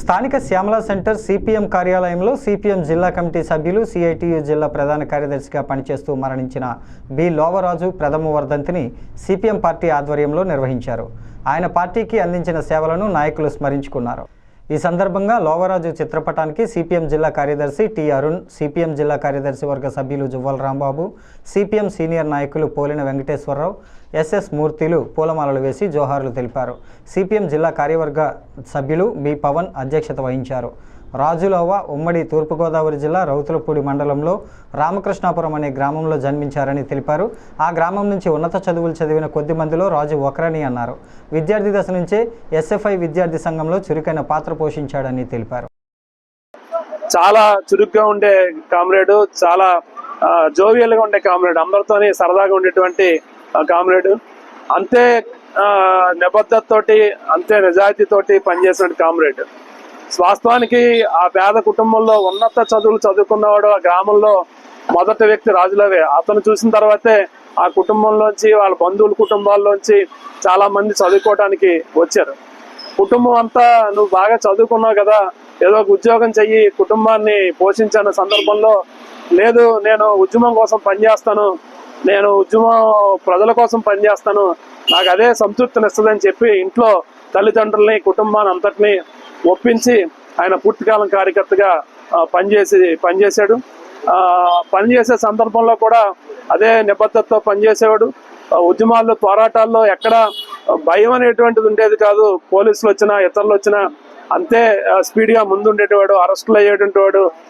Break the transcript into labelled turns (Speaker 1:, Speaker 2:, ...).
Speaker 1: స్థానిక Shyamala centre CPM కార్యాలయంలో CPM జిల్లా కమిటీ సభ్యులు సిఐటియు జిల్లా ప్రధాన కార్యదర్శిగా పనిచేస్తూ మరణించిన బి. లోవరాజు ప్రథమ వర్ధంతిని సిపిఎం పార్టీ ఆధ్వర్యంలో నిర్వహించారు. ఆయన పార్టీకి అందించిన సేవలను నాయకులు స్మరించుకున్నారు. ఈ సందర్భంగా లోవరాజు చిత్రపటానికి సిపిఎం జిల్లా కార్యదర్శి టి అరుణ్ సిపిఎం జిల్లా కార్యదర్శి వర్గ సభ్యులు జువ్వల్ రాంబాబు సిపిఎం సీనియర్ నాయకులు పోలిన వెంకటేశ్వరరావు ఎస్ఎస్ మూర్తిలు పూలమాలలు వేసి జోహార్లు తెలిపారు. సిపిఎం జిల్లా కార్యవర్గ సభ్యులు బి పవన్ అధ్యక్షత వహించారు. రాజులవ్వ ఉమ్మడి తూర్పుగోదావరి జిల్లా రౌతులపూడి మండలంలో రామకృష్ణాపురం అనే గ్రామంలో జన్మించారని తెలిపారు. ఆ గ్రామం నుంచి ఉన్నత చదువులు చదివిన కొద్ది మందిలో రాజు ఒకరని అన్నారు. విద్యార్థి దశ నుంచే ఎస్ఎఫ్ఐ విద్యార్థి సంఘంలో చురుకైన పాత్ర పోషించాడని తెలిపారు.
Speaker 2: చాలా చురుగ్గా ఉండే కామ్రేడ్ చాలా జోవియల్గా ఉండే కామ్రేడ్ అందరితోని సరదాగా ఉండేటువంటి కామ్రేడు కామ్రేడ్. అంతే నిబద్ధతతోటి అంతే నిజాయితీతోటి పనిచేసిన కామ్రేడ్. వాస్తవానికి ఆ పేద కుటుంబంలో ఉన్నత చదువులు చదువుకున్నవాడు ఆ గ్రామంలో మొదటి వ్యక్తి రాజులవే. అతను చూసిన తర్వాతే ఆ కుటుంబంలోంచి వాళ్ళ బంధువుల కుటుంబాల్లోంచి చాలా మంది చదువుకోవడానికి వచ్చారు. కుటుంబం అంతా నువ్వు బాగా చదువుకున్నావు కదా ఏదో ఒక ఉద్యోగం చెయ్యి కుటుంబాన్ని పోషించిన సందర్భంలో లేదు నేను ఉద్యమం కోసం పనిచేస్తాను నేను ఉద్యమం ప్రజల కోసం పనిచేస్తాను నాకు అదే సంతృప్తినిస్తుందని చెప్పి ఇంట్లో తల్లిదండ్రుల్ని కుటుంబాన్ని అంతటిని ఒప్పించి ఆయన పూర్తికాలం కార్యకర్తగా పనిచేసి పనిచేశాడు. పనిచేసే సందర్భంలో కూడా అదే నిబద్ధతతో పనిచేసేవాడు. ఉద్యమాల్లో పోరాటాల్లో ఎక్కడ భయం అనేటువంటిది ఉండేది కాదు. పోలీసులు వచ్చినా ఇతరులు వచ్చినా అంతే స్పీడ్గా ముందుండేటవాడు ముందు అరెస్టులు అయ్యేటువంటి వాడు.